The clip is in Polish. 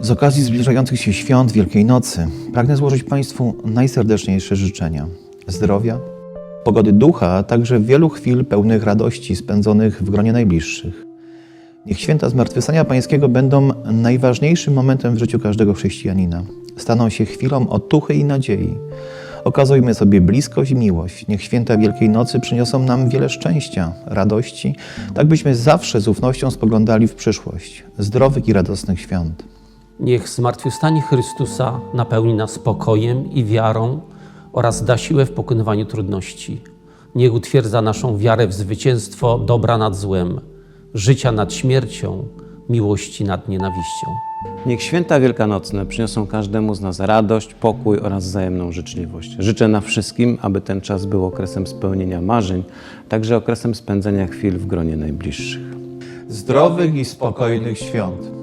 Z okazji zbliżających się świąt Wielkiej Nocy pragnę złożyć Państwu najserdeczniejsze życzenia zdrowia, pogody ducha, a także wielu chwil pełnych radości spędzonych w gronie najbliższych. Niech święta Zmartwychwstania Pańskiego będą najważniejszym momentem w życiu każdego chrześcijanina. Staną się chwilą otuchy i nadziei. Okazujmy sobie bliskość i miłość. Niech święta Wielkiej Nocy przyniosą nam wiele szczęścia, radości, tak byśmy zawsze z ufnością spoglądali w przyszłość. Zdrowych i radosnych świąt. Niech zmartwychwstanie Chrystusa napełni nas spokojem i wiarą oraz da siłę w pokonywaniu trudności. Niech utwierdza naszą wiarę w zwycięstwo dobra nad złem, życia nad śmiercią, miłości nad nienawiścią. Niech święta wielkanocne przyniosą każdemu z nas radość, pokój oraz wzajemną życzliwość. Życzę nam wszystkim, aby ten czas był okresem spełnienia marzeń, także okresem spędzenia chwil w gronie najbliższych. Zdrowych i spokojnych świąt.